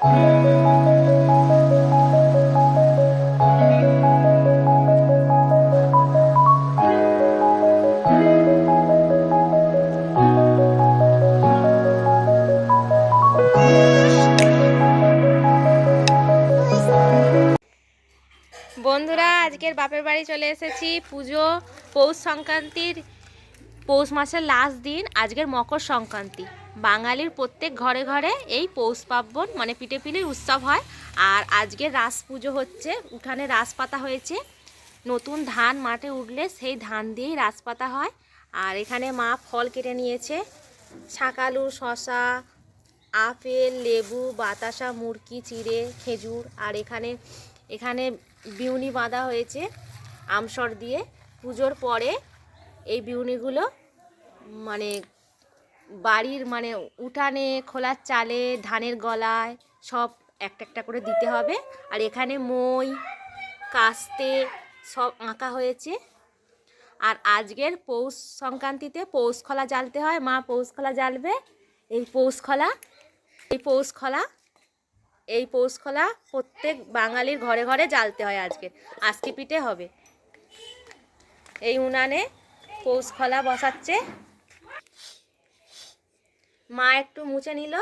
বন্ধুরা, আজকের বাপের বাড়ি চলে এসেছি। পুজো, পৌষ সংক্রান্তির, পৌষ মাসের লাস্ট দিন, আজকের মকর সংক্রান্তি। বাঙালির প্রত্যেক ঘরে ঘরে এই পৌষ পার্বণ মানে পিঠে পিলির উৎসব হয়। আর আজকে রাস পুজো হচ্ছে, উঠানে রাস পাতা হয়েছে। নতুন ধান মাঠে উঠলে সেই ধান দিয়েই রাস পাতা হয়। আর এখানে মা ফল কেটে নিয়েছে। শাকালু শশা আপেল, লেবু, বাতাসা, মুরকি, চিড়ে, খেজুর। আর এখানে এখানে বিউনি বাঁধা হয়েছে আমসর দিয়ে। পুজোর পরে এই বিউনিগুলো মানে বাড়ির মানে উঠানে, খোলার চালে, ধানের গলায় সব একটা একটা করে দিতে হবে। আর এখানে মই, কাস্তে সব আঁকা হয়েছে। আর আজকের পৌষ সংক্রান্তিতে পৌষ খলা জ্বালতে হয়। মা পৌষ খলা জ্বালবে। এই পৌষ খলা, এই পৌষ খলা, এই পৌষ খোলা প্রত্যেক বাঙালির ঘরে ঘরে জ্বালতে হয় আজকে। আজকে পিঠে হবে। এই উনানে পৌষ খোলা বসাচ্ছে। মা একটু মুছে নিল।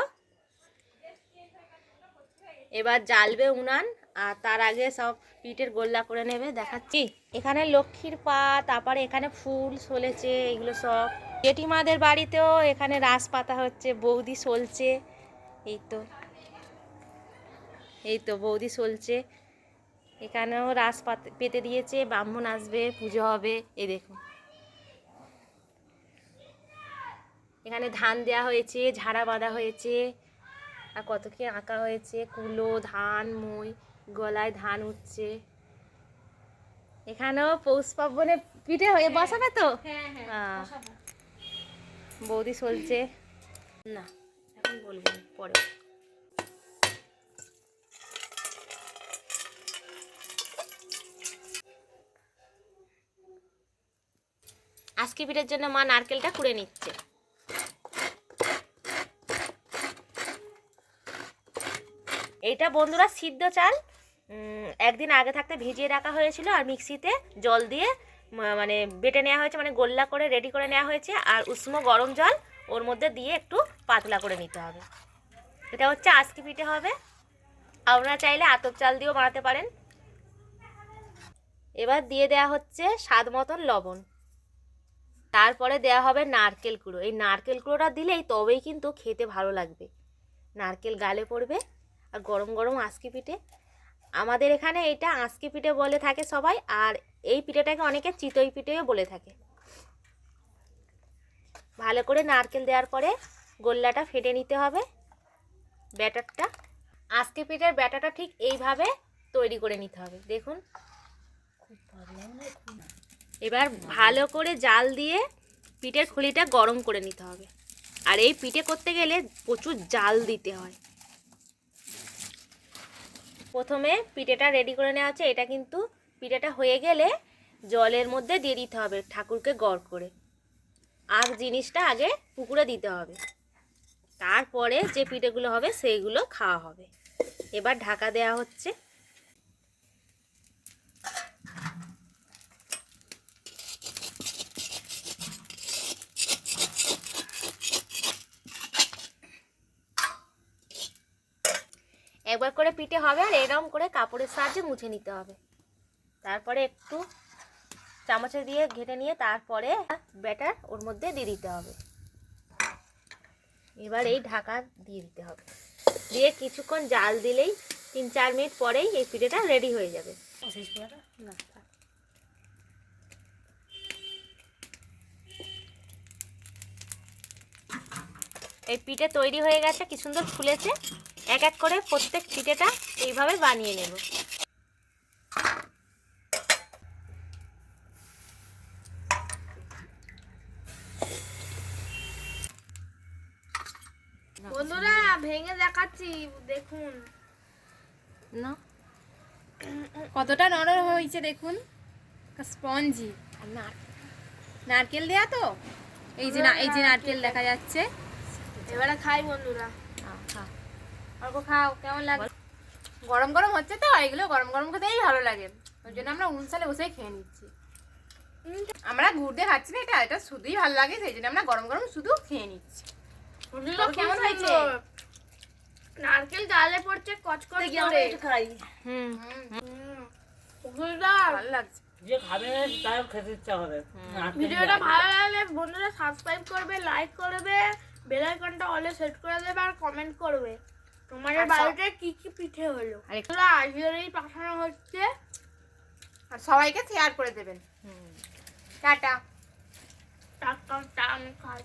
এবার জ্বালবে উনান, আর তার আগে সব পিঠের গোল্লা করে নেবে, দেখাচ্ছি। এখানে লক্ষ্মীর পা তারপরে এখানে ফুল সলেছে, এগুলো সব। জেঠিমাদের বাড়িতেও এখানে রাস পাতা হচ্ছে, বৌদি সলছে। এই তো। এই তো বৌদি সলছে। এখানেও রাস পাত- পেতে দিয়েছে, ব্রাহ্মণ আসবে, পুজো হবে, এই দেখুন। এখানে ধান দেওয়া হয়েছে ঝাড়া বাঁধা হয়েছে আর কত কি আঁকা হয়েছে কুলো ধান মই গলায় ধান উঠছে। এখানেও পৌষ পার্বণে পিঠে হয়ে বসাবে তো? বৌদি চলছে না এখন বলব পরে। আজকে পিঠের জন্য মা নারকেলটা কুড়ে নিচ্ছে। এইটা বন্ধুরা সিদ্ধ চাল। একদিন আগে থাকতে ভিজিয়ে রাখা হয়েছিল আর মিক্সিতে জল দিয়ে মানে বেটে নেওয়া হয়েছে মানে গোল্লা করে রেডি করে নেওয়া হয়েছে। আর উষ্ণ গরম জল ওর মধ্যে দিয়ে একটু পাতলা করে নিতে হবে। এটা হচ্ছে আজকে পিঠে হবে। আপনারা চাইলে আতপ চাল দিয়েও বানাতে পারেন। এবার দিয়ে দেওয়া হচ্ছে স্বাদ মতন লবণ। তারপরে দেওয়া হবে নারকেল কুড়ো। এই নারকেল কুড়োটা দিলেই তবেই কিন্তু খেতে ভালো লাগবে। নারকেল গালে পড়বে। আর গরম গরম আঁশকি পিঠে। আমাদের এখানে এটা আঁশকি পিঠে বলে থাকে সবাই, আর এই পিঠেটাকে অনেকে চিতই পিঠেও বলে থাকে। ভালো করে নারকেল দেওয়ার পরে গোল্লাটা ফেটে নিতে হবে ব্যাটারটা। আজকে পিঠের ব্যাটারটা ঠিক এইভাবে তৈরি করে নিতে হবে। দেখুন। এবার ভালো করে জাল দিয়ে পিঠের খুলিটা গরম করে নিতে হবে। আর এই পিঠে করতে গেলে প্রচুর জাল দিতে হয়। প্রথমে পিঠেটা রেডি করে নেওয়া হচ্ছে এটা কিন্তু পিঠেটা হয়ে গেলে জলের মধ্যে দিয়ে দিতে হবে ঠাকুরকে গড় করে। আগ জিনিসটা আগে পুকুরে দিতে হবে। তারপরে যে পিঠেগুলো হবে, সেইগুলো খাওয়া হবে। এবার ঢাকা দেওয়া হচ্ছে। একবার করে পিঠে হবে আর এরকম করে কাপড়ের সাহায্যে মুছে নিতে হবে। তারপরে একটু চামচে দিয়ে ঘেটে নিয়ে তারপরে ব্যাটার ওর মধ্যে দিয়ে দিতে হবে। এবার এই ঢাকা দিয়ে দিতে হবে। দিয়ে কিছুক্ষণ জাল দিলেই তিন চার মিনিট পরেই এই পিঠেটা রেডি হয়ে যাবে। না এই পিঠে তৈরি হয়ে গেছে কি সুন্দর ফুলেছে। এক এক করে প্রত্যেক পিঠেটা এইভাবে বানিয়ে নেব। বন্ধুরা ভেঙে দেখাচ্ছি দেখুন। না। কতটা নরম হয়েছে দেখুন। স্পঞ্জি। নারকেল দেয়া তো? এই যে এই যে নারকেল দেখা যাচ্ছে। এবারে খাই বন্ধুরা। খা। অল্প খাও কেমন লাগে গরম গরম হচ্ছে তো এগুলো গরম গরম খেতেই ভালো লাগে। ওই জন্য আমরা উনসালে বসেই খেয়ে নিচ্ছি। আমরা ঘুরতে খাচ্ছি না এটা এটা শুধুই ভালো লাগে সেই জন্য আমরা গরম গরম শুধু খেয়ে নিচ্ছি। কেমন হয়েছে? নারকেল গালে পড়ছে কচকচ করে। খাই। হুম ভালো লাগছে। যে খাবে তার খেতে ইচ্ছা হবে ভিডিওটা ভালো লাগলে বন্ধুরা সাবস্ক্রাইব করবে লাইক করবে বেল আইকনটা অলে সেট করে দেবে আর কমেন্ট করবে। তোমাদের বাড়িতে কি কি পিঠে হলো? আজকেরই পাঠানো হচ্ছে। আর সবাইকে শেয়ার করে দেবেন। টাটা। টান খাই